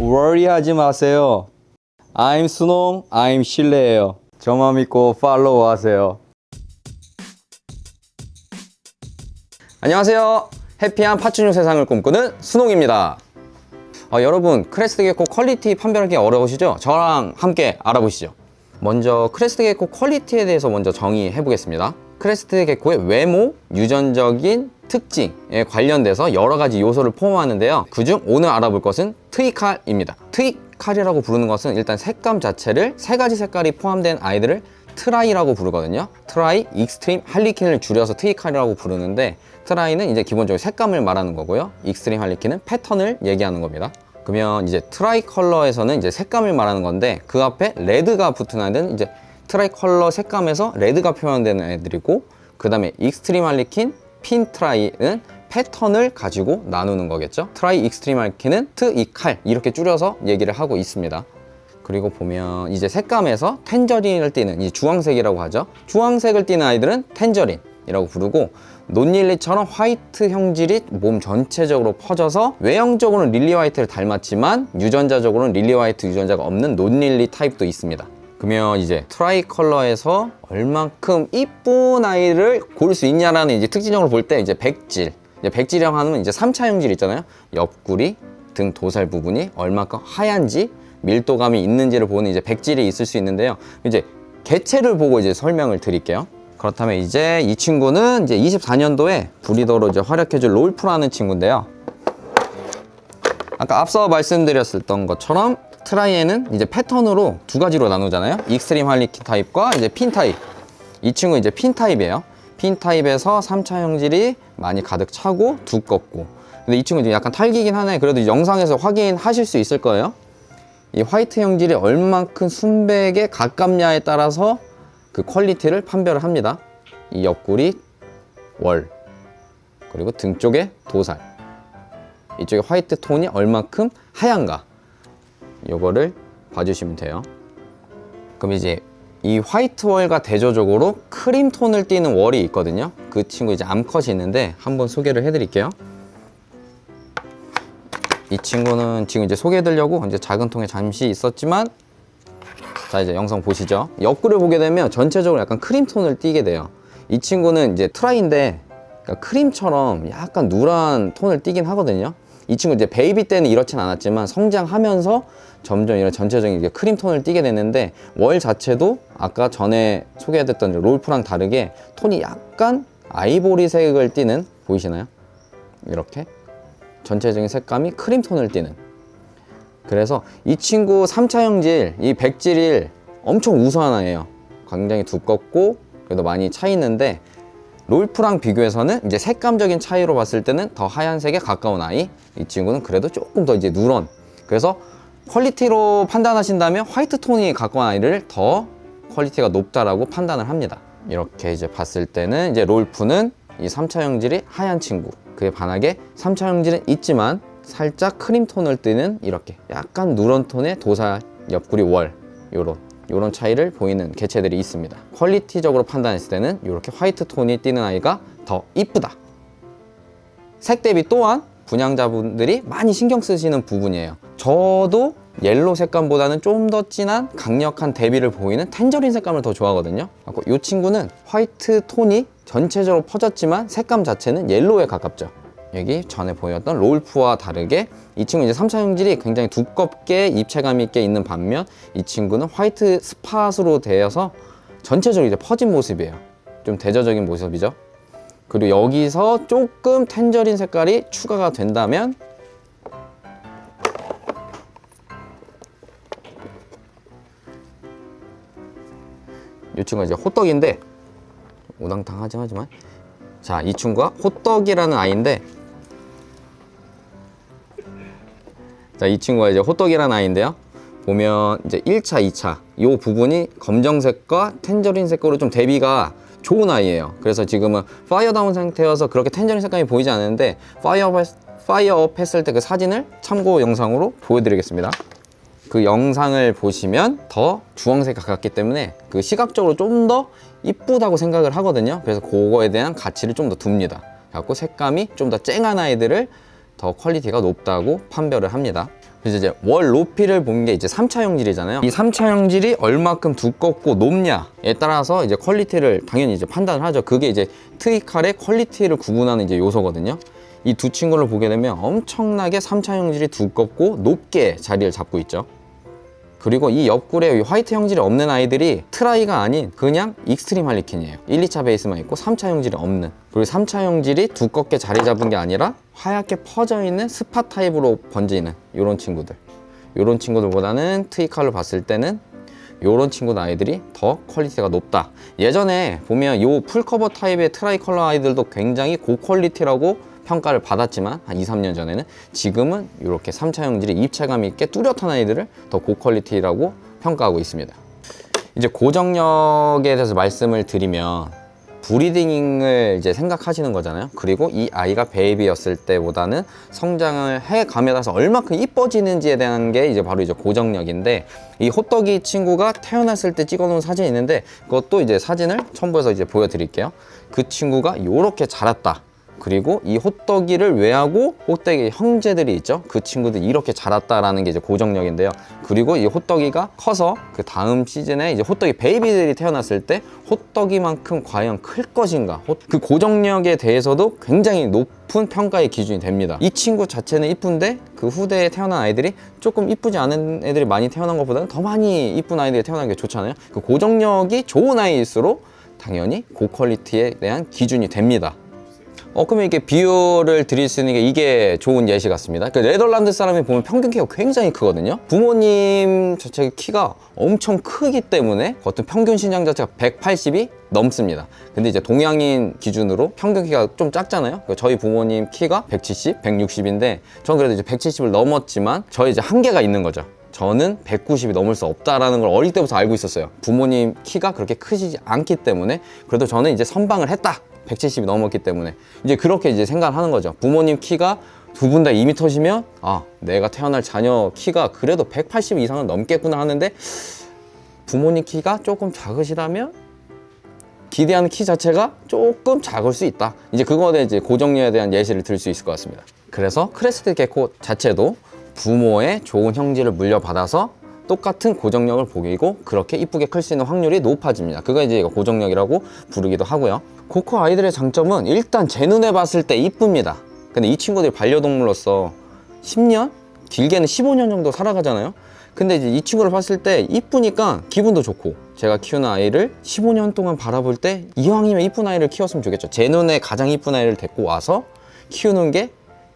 worry하지 마세요. I'm 수농, I'm 실내예요. 저만 믿고 팔로우 하세요. 안녕하세요. 해피한 파충류 세상을 꿈꾸는 수농입니다. 어, 여러분 크레스트 개코 퀄리티 판별하기 어려우시죠? 저랑 함께 알아보시죠. 먼저 크레스트 개코 퀄리티에 대해서 먼저 정의해 보겠습니다. 크레스트 개코의 외모, 유전적인 특징에 관련돼서 여러 가지 요소를 포함하는데요. 그중 오늘 알아볼 것은 트이칼입니다. 트이칼이라고 부르는 것은 일단 색감 자체를 세 가지 색깔이 포함된 아이들을 트라이라고 부르거든요. 트라이, 익스트림, 할리퀸을 줄여서 트이칼이라고 부르는데 트라이는 이제 기본적으로 색감을 말하는 거고요. 익스트림 할리퀸은 패턴을 얘기하는 겁니다. 그러면 이제 트라이 컬러에서는 이제 색감을 말하는 건데 그 앞에 레드가 붙은 아이들은 이제 트라이 컬러 색감에서 레드가 표현되는 애들이고 그 다음에 익스트림 할리퀸, 핀 트라이는 패턴을 가지고 나누는 거겠죠. 트라이 익스트림 할리퀸은 트, 이, 칼 이렇게 줄여서 얘기를 하고 있습니다. 그리고 보면 이제 색감에서 텐저린을 띠는 이 주황색이라고 하죠. 주황색을 띠는 아이들은 텐저린이라고 부르고 논릴리처럼 화이트 형질이 몸 전체적으로 퍼져서 외형적으로는 릴리 화이트를 닮았지만 유전자적으로는 릴리 화이트 유전자가 없는 논릴리 타입도 있습니다. 그러면 이제 트라이 컬러에서 얼만큼 이쁜 아이를 고를 수 있냐라는 이제 특징적으로 볼 때 이제 백질. 이제 백질이라고 하면 이제 3차 형질 있잖아요. 옆구리, 등 도살 부분이 얼만큼 하얀지 밀도감이 있는지를 보는 이제 백질이 있을 수 있는데요. 이제 개체를 보고 이제 설명을 드릴게요. 그렇다면 이제 이 친구는 이제 24년도에 브리더로 이제 활약해줄 롤프라는 친구인데요. 아까 앞서 말씀드렸던 것처럼 트라이에는 이제 패턴으로 두 가지로 나누잖아요. 익스트림 할리퀸 타입과 이제 핀 타입. 이 친구 이제 핀 타입이에요. 핀 타입에서 3차 형질이 많이 가득 차고 두껍고. 근데 이 친구 이제 약간 탈기긴 하네. 그래도 영상에서 확인하실 수 있을 거예요. 이 화이트 형질이 얼만큼 순백에 가깝냐에 따라서 그 퀄리티를 판별을 합니다. 이 옆구리 월 그리고 등 쪽에 도살 이쪽에 화이트 톤이 얼만큼 하얀가 요거를 봐주시면 돼요. 그럼 이제 이 화이트 월과 대조적으로 크림 톤을 띠는 월이 있거든요. 그 친구 이제 암컷이 있는데 한번 소개를 해드릴게요. 이 친구는 지금 이제 소개해드리려고 이제 작은 통에 잠시 있었지만 자 이제 영상 보시죠 옆구를 보게 되면 전체적으로 약간 크림 톤을 띠게 돼요 이 친구는 이제 트라이인데 그러니까 크림처럼 약간 누런 톤을 띠긴 하거든요 이 친구 이제 베이비 때는 이렇진 않았지만 성장하면서 점점 이런 전체적인 크림 톤을 띠게 되는데 월 자체도 아까 전에 소개해드렸던 롤프랑 다르게 톤이 약간 아이보리색을 띠는 보이시나요? 이렇게 전체적인 색감이 크림 톤을 띠는 그래서 이 친구 3차 형질, 이 백질일 엄청 우수한 아이예요. 굉장히 두껍고 그래도 많이 차 있는데 롤프랑 비교해서는 이제 색감적인 차이로 봤을 때는 더 하얀색에 가까운 아이. 이 친구는 그래도 조금 더 이제 누런. 그래서 퀄리티로 판단하신다면 화이트 톤이 가까운 아이를 더 퀄리티가 높다라고 판단을 합니다. 이렇게 이제 봤을 때는 이제 롤프는 이 3차 형질이 하얀 친구. 그에 반하게 3차 형질은 있지만 살짝 크림 톤을 띠는 이렇게 약간 누런 톤의 도살 옆구리 월 요런 요런 차이를 보이는 개체들이 있습니다. 퀄리티적으로 판단했을 때는 이렇게 화이트 톤이 띠는 아이가 더 이쁘다. 색 대비 또한 분양자분들이 많이 신경 쓰시는 부분이에요. 저도 옐로 색감보다는 좀 더 진한 강력한 대비를 보이는 텐저린 색감을 더 좋아하거든요. 이 친구는 화이트 톤이 전체적으로 퍼졌지만 색감 자체는 옐로에 가깝죠. 여기 전에 보였던 롤프와 다르게 이 친구 이제 3차 형질이 굉장히 두껍게 입체감 있게 있는 반면 이 친구는 화이트 스팟으로 되어서 전체적으로 이제 퍼진 모습이에요. 좀 대저적인 모습이죠. 그리고 여기서 조금 텐저린 색깔이 추가가 된다면 이 친구가 이제 호떡인데 우당탕 하지 하지만 자 이 친구가 호떡이라는 아이인데 자, 이 친구가 이제 호떡이라는 아이인데요. 보면 이제 1차, 2차 이 부분이 검정색과 텐저린 색으로 좀 대비가 좋은 아이예요. 그래서 지금은 파이어다운 상태여서 그렇게 텐저린 색감이 보이지 않는데 파이어 파이어업 했을 때 그 사진을 참고 영상으로 보여드리겠습니다. 그 영상을 보시면 더 주황색 가깝기 때문에 그 시각적으로 좀 더 이쁘다고 생각을 하거든요. 그래서 그거에 대한 가치를 좀 더 둡니다. 갖고 색감이 좀 더 쨍한 아이들을 더 퀄리티가 높다고 판별을 합니다. 그래서 이제 월 높이를 본 게 이제 3차 형질이잖아요. 이 3차 형질이 얼마큼 두껍고 높냐에 따라서 이제 퀄리티를 당연히 이제 판단을 하죠. 그게 이제 트위칼의 퀄리티를 구분하는 이제 요소거든요. 이 두 친구를 보게 되면 엄청나게 3차 형질이 두껍고 높게 자리를 잡고 있죠. 그리고 이 옆구리에 이 화이트 형질이 없는 아이들이 트라이가 아닌 그냥 익스트림 할리퀸이에요. 1, 2차 베이스만 있고 3차 형질이 없는. 그리고 3차 형질이 두껍게 자리 잡은 게 아니라 하얗게 퍼져 있는 스팟 타입으로 번지는 이런 친구들. 이런 친구들보다는 트위칼로 봤을 때는 이런 친구 아이들이 더 퀄리티가 높다. 예전에 보면 이 풀커버 타입의 트라이 컬러 아이들도 굉장히 고퀄리티라고 평가를 받았지만 한 2, 3년 전에는 지금은 이렇게 3차 형질이 입체감 있게 뚜렷한 아이들을 더 고퀄리티라고 평가하고 있습니다. 이제 고정력에 대해서 말씀을 드리면 브리딩을 이제 생각하시는 거잖아요. 그리고 이 아이가 베이비였을 때보다는 성장을 해 감에 따라서 얼마큼 이뻐지는지에 대한 게 이제 바로 이제 고정력인데 이 호떡이 친구가 태어났을 때 찍어놓은 사진이 있는데 그것도 이제 사진을 첨부해서 이제 보여드릴게요. 그 친구가 이렇게 자랐다. 그리고 이 호떡이를 외하고 호떡이 형제들이 있죠. 그 친구들이 이렇게 자랐다라는 게 이제 고정력인데요. 그리고 이 호떡이가 커서 그 다음 시즌에 이제 호떡이 베이비들이 태어났을 때 호떡이만큼 과연 클 것인가? 호- 그 고정력에 대해서도 굉장히 높은 평가의 기준이 됩니다. 이 친구 자체는 이쁜데 그 후대에 태어난 아이들이 조금 이쁘지 않은 애들이 많이 태어난 것보다는 더 많이 이쁜 아이들이 태어나는 게 좋잖아요. 그 고정력이 좋은 아이일수록 당연히 고퀄리티에 대한 기준이 됩니다. 어, 그러면 이게 비유를 드릴 수 있는 게 이게 좋은 예시 같습니다. 그 네덜란드 사람이 보면 평균 키가 굉장히 크거든요. 부모님 자체 키가 엄청 크기 때문에 그 어떤 평균 신장 자체가 180이 넘습니다. 근데 이제 동양인 기준으로 평균 키가 좀 작잖아요. 그 저희 부모님 키가 170, 160인데 전 그래도 이제 170을 넘었지만 저희 이제 한계가 있는 거죠. 저는 190이 넘을 수 없다라는 걸 어릴 때부터 알고 있었어요. 부모님 키가 그렇게 크시지 않기 때문에 그래도 저는 이제 선방을 했다. 170이 넘었기 때문에 이제 그렇게 이제 생각을 하는 거죠. 부모님 키가 두 분 다 2m시면 아 내가 태어날 자녀 키가 그래도 180 이상은 넘겠구나 하는데 부모님 키가 조금 작으시다면 기대하는 키 자체가 조금 작을 수 있다. 이제 그거에 이제 고정력에 대한 예시를 들 수 있을 것 같습니다. 그래서 크레스트 개코 자체도 부모의 좋은 형질을 물려받아서 똑같은 고정력을 보이고 그렇게 이쁘게 클 수 있는 확률이 높아집니다. 그거 이제 고정력이라고 부르기도 하고요. 코코 아이들의 장점은 일단 제 눈에 봤을 때 이쁩니다. 근데 이 친구들이 반려동물로서 10년? 길게는 15년 정도 살아가잖아요. 근데 이제 이 친구를 봤을 때 이쁘니까 기분도 좋고 제가 키우는 아이를 15년 동안 바라볼 때 이왕이면 이쁜 아이를 키웠으면 좋겠죠. 제 눈에 가장 이쁜 아이를 데리고 와서 키우는 게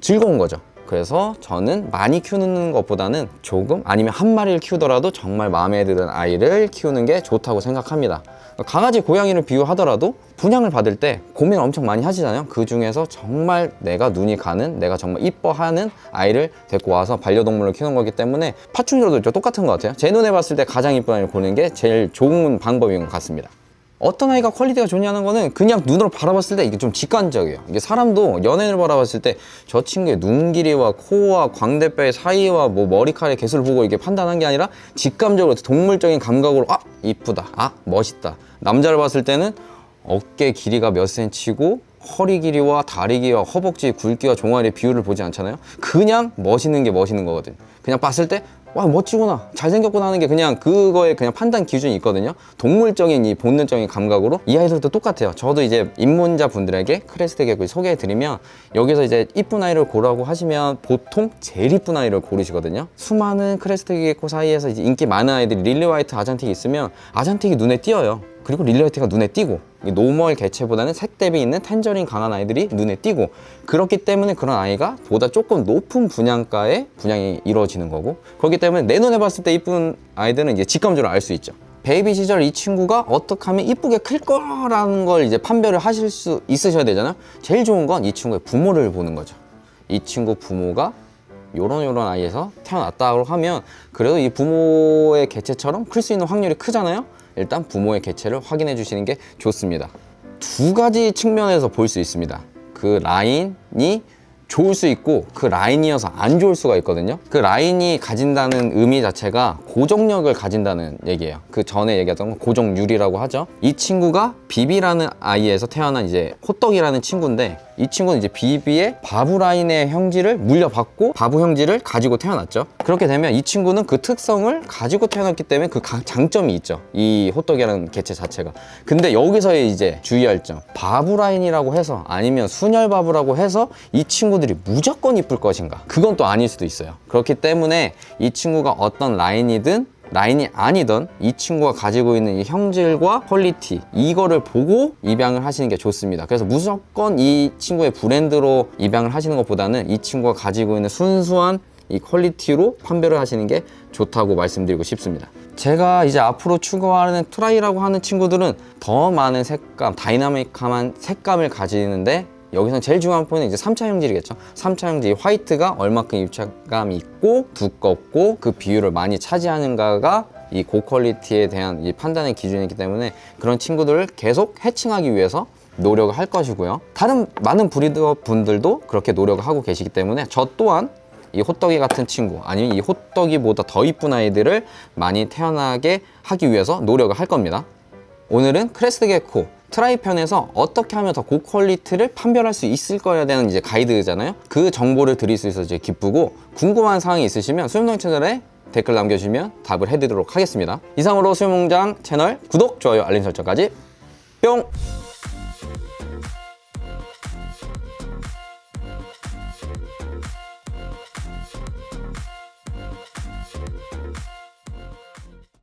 즐거운 거죠. 그래서 저는 많이 키우는 것보다는 조금 아니면 한 마리를 키우더라도 정말 마음에 드는 아이를 키우는 게 좋다고 생각합니다. 강아지, 고양이를 비유하더라도 분양을 받을 때 고민을 엄청 많이 하시잖아요. 그 중에서 정말 내가 눈이 가는, 내가 정말 이뻐하는 아이를 데리고 와서 반려동물을 키우는 거기 때문에 파충류도. 똑같은 것 같아요. 제 눈에 봤을 때 가장 이쁜 아이를 고르는 게 제일 좋은 방법인 것 같습니다. 어떤 아이가 퀄리티가 좋냐는 거는 그냥 눈으로 바라봤을 때 이게 좀 직관적이에요. 이게 사람도 연예인을 바라봤을 때 저 친구의 눈 길이와 코와 광대뼈의 사이와 뭐 머리카락의 개수를 보고 이게 판단한 게 아니라 직감적으로 동물적인 감각으로 아 이쁘다, 아 멋있다. 남자를 봤을 때는 어깨 길이가 몇 센치고 허리 길이와 다리 길이와 허벅지 굵기와 종아리 비율을 보지 않잖아요. 그냥 멋있는 게 멋있는 거거든. 그냥 봤을 때 와 멋지구나. 잘생겼구나 하는 게 그냥 그거에 그냥 판단 기준이 있거든요. 동물적인 이 본능적인 감각으로 이 아이들도 똑같아요. 저도 이제 입문자 분들에게 크레스트 개구리 소개해 드리면 여기서 이제 이쁜 아이를 고르라고 하시면 보통 제일 이쁜 아이를 고르시거든요. 수많은 크레스트 개코 사이에서 이제 인기 많은 아이들이 릴리 화이트 아잔틱이 있으면 아잔틱이 눈에 띄어요 그리고 릴리 화이트가 눈에 띄고 이 노멀 개체보다는 색 대비 있는 텐저린 강한 아이들이 눈에 띄고 그렇기 때문에 그런 아이가 보다 조금 높은 분양가의 분양이 이루어지는 거고 그렇기 때문에 내 눈에 봤을 때 이쁜 아이들은 이제 직감적으로 알 수 있죠. 베이비 시절 이 친구가 어떻게 하면 이쁘게 클 거라는 걸 이제 판별을 하실 수 있으셔야 되잖아요. 제일 좋은 건 이 친구의 부모를 보는 거죠. 이 친구 부모가 요런 요런 아이에서 태어났다고 하면 그래도 이 부모의 개체처럼 클 수 있는 확률이 크잖아요. 일단 부모의 개체를 확인해 주시는 게 좋습니다. 두 가지 측면에서 볼 수 있습니다. 그 라인이 좋을 수 있고 그 라인이어서 안 좋을 수가 있거든요. 그 라인이 가진다는 의미 자체가 고정력을 가진다는 얘기예요. 그 전에 얘기했던 건 고정률이라고 하죠. 이 친구가 비비라는 아이에서 태어난 이제 호떡이라는 친구인데 이 친구는 이제 비비의 바부 라인의 형질을 물려받고 바부 형질을 가지고 태어났죠. 그렇게 되면 이 친구는 그 특성을 가지고 태어났기 때문에 그 가- 장점이 있죠. 이 호떡이라는 개체 자체가. 근데 여기서의 이제 주의할 점. 바부 라인이라고 해서 아니면 순혈 바부라고 해서 이 친구들이 무조건 이쁠 것인가? 그건 또 아닐 수도 있어요. 그렇기 때문에 이 친구가 어떤 라인이든 라인이 아니던 이 친구가 가지고 있는 이 형질과 퀄리티 이거를 보고 입양을 하시는 게 좋습니다. 그래서 무조건 이 친구의 브랜드로 입양을 하시는 것보다는 이 친구가 가지고 있는 순수한 이 퀄리티로 판별을 하시는 게 좋다고 말씀드리고 싶습니다. 제가 이제 앞으로 추구하는 트라이라고 하는 친구들은 더 많은 색감, 다이나믹한 색감을 가지는데 여기서 제일 중요한 포인트는 이제 3차 형질이겠죠. 3차 형질, 이 화이트가 얼마큼 입체감이 있고 두껍고 그 비율을 많이 차지하는가가 이 고퀄리티에 대한 이 판단의 기준이기 때문에 그런 친구들을 계속 해칭하기 위해서 노력을 할 것이고요. 다른 많은 브리더 분들도 그렇게 노력을 하고 계시기 때문에 저 또한 이 호떡이 같은 친구 아니면 이 호떡이보다 더 이쁜 아이들을 많이 태어나게 하기 위해서 노력을 할 겁니다. 오늘은 크레스트 게코 트라이 편에서 어떻게 하면 더 고퀄리티를 판별할 수 있을 거에 대한 이제 가이드잖아요. 그 정보를 드릴 수 있어서 이제 기쁘고 궁금한 사항이 있으시면 수영농 채널에 댓글 남겨주시면 답을 해드리도록 하겠습니다. 이상으로 수영농장 채널 구독, 좋아요, 알림 설정까지 뿅!